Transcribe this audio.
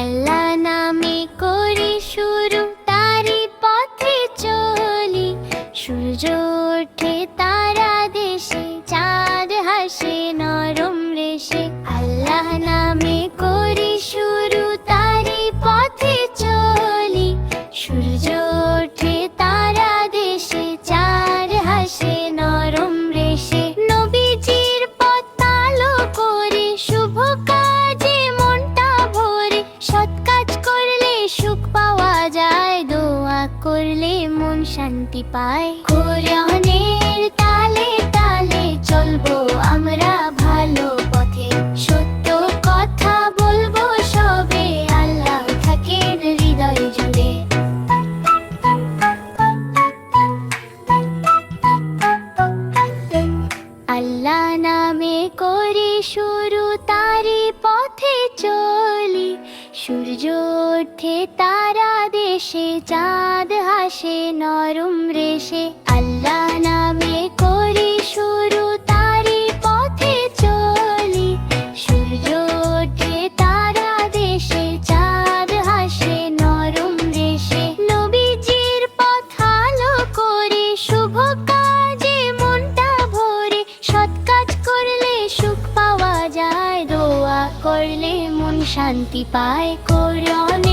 আল্লাহ নামে করি শুরু তারি পথে চলি। সূর্য ওঠে তারা দেশে, চাঁদ হাসে, নরম রেশে আল্লাহ নামে শান্তি পায়। কোরআনের তালে তালে চলবো আমরা ভালো পথে। সত্য কথা বলব সবে, আল্লাহ থাকেন হৃদয় জুড়ে। আল্লাহ নামে করি শুরু ওঠে তারা দেশে চাঁদ হাসে, নরম রেশে। আল্লাহ নামে করি শুরু তারি পথে চলি। সূর্য ওঠে, তারা দেশে চাঁদ হাসে, নরম রেশে। নবীজির পথ আলো করে, শুভ কাজে মনটা ভরে। সৎ কাজ করলে সুখ পাওয়া যায়, দোয়া করলে মন শান্তি পায়। কোরআনে